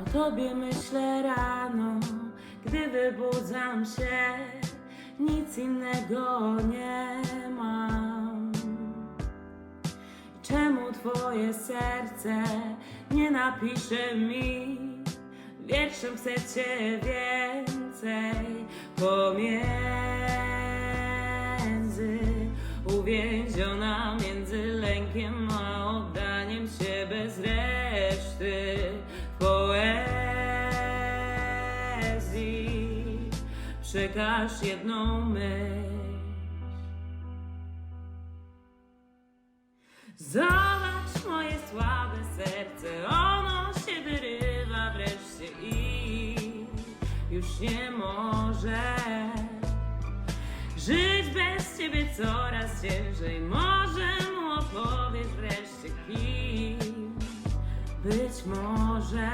O tobie myślę rano, gdy wybudzam się, nic innego nie mam. Czemu twoje serce nie napisze mi? Wierszem chcę cię więcej pomiędzy. Uwięziona między lękiem a oddaniem się bez reszty poezji. Przekaż jedną myśl. Zobacz moje słabe serce, ono się wyrywa wreszcie i już nie może żyć bez ciebie coraz ciężej. Może mu opowiesz wreszcie kim być może